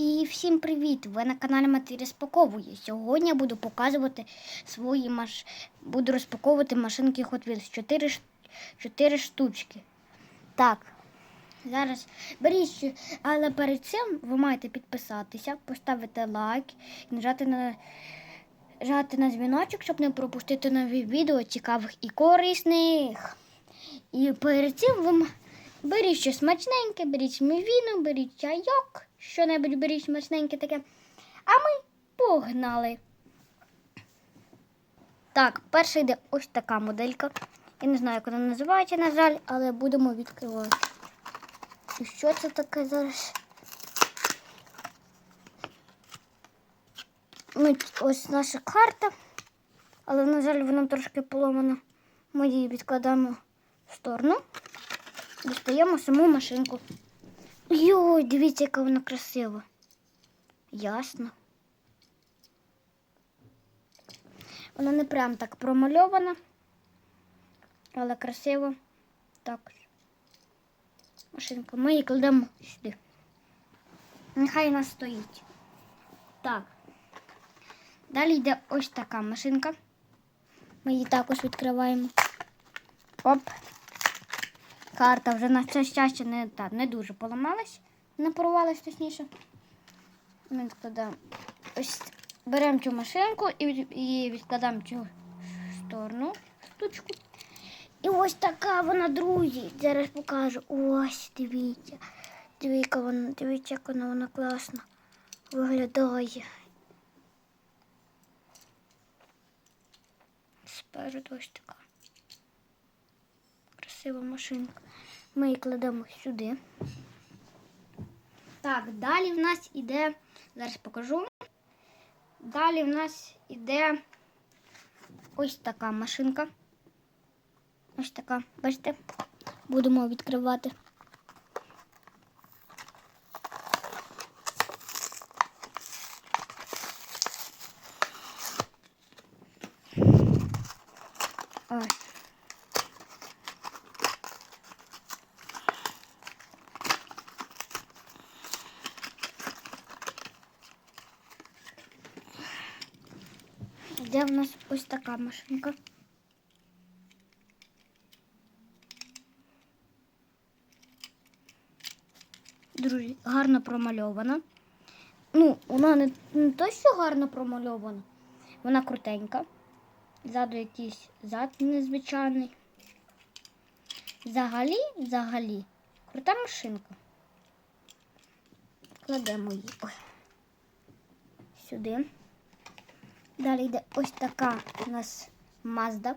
І всім привіт! Ви на каналі Матвій розпаковує. Сьогодні я буду показувати свої маш... буду розпаковувати машинки Hot Wheels. 4, ш- 4 штучки. Так. Зараз беріть, але перед цим ви маєте підписатися, поставити лайк і нажати на нажати на дзвіночок, щоб не пропустити нові відео цікавих і корисних. І перед цим ви беріть щось смачненьке, беріть смівіну, беріть чайок, що-небудь беріть смачненьке таке. А ми погнали. Так, перша йде ось така моделька. Я не знаю, як вона називається, на жаль, але будемо відкривати. І що це таке зараз? Ну, ось наша карта, але, на жаль, вона трошки поломана. Ми її відкладаємо в сторону. Дістаємо саму машинку. Йой, дивіться, яка вона красива. Ясно. Вона не прям так промальована, але красиво. Так. Машинка. Ми її кладемо сюди. Нехай вона стоїть. Так. Далі йде ось така машинка. Ми її також відкриваємо. Оп. Карта вже на це щастя не, та, не дуже поламалась, не порвалась точніше. Ми відкладаємо. Ось беремо цю машинку і, і відкладаємо цю сторону штучку. І ось така вона, друзі. Зараз покажу. Ось, дивіться. Дивіться, вона, дивіться, як вона, вона класно виглядає. Спереду ось така. Красива машинка. Ми її кладемо сюди. Так, далі в нас іде, зараз покажу. Далі в нас іде ось така машинка. Ось така, бачите? Будемо відкривати. Ой. Де в нас ось така машинка? Друзі, гарно промальована. Ну, вона не, не то, що гарно промальована, вона крутенька. Ззаду якийсь зад незвичайний. Взагалі, взагалі, крута машинка. Кладемо її Ой. сюди. Далі йде ось така у нас Mazda.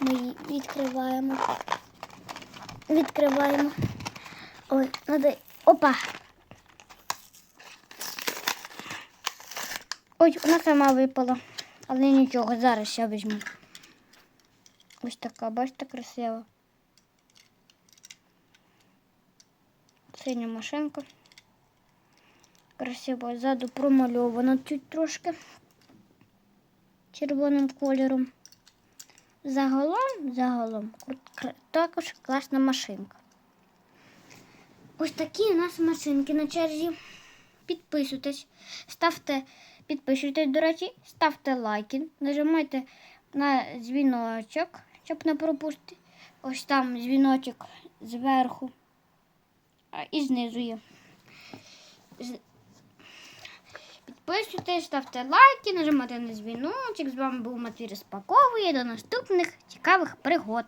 Ми її відкриваємо. Відкриваємо. Ой, надо. Опа! Ой, вона сама випала. Але нічого, зараз я візьму. Ось така, бачите, красива. Синя машинка. Красиво ззаду промальована чуть трошки червоним кольором. Загалом, загалом, також класна машинка. Ось такі у нас машинки на черзі. Підписуйтесь, ставте, підписуйтесь, до речі, ставте лайки, нажимайте на дзвіночок, щоб не пропустити. Ось там дзвіночок зверху а, і знизу є. Підписуйтесь, ставте лайки, нажимайте на дзвіночок. З вами був Матвій Розпаковує. До наступних цікавих пригод.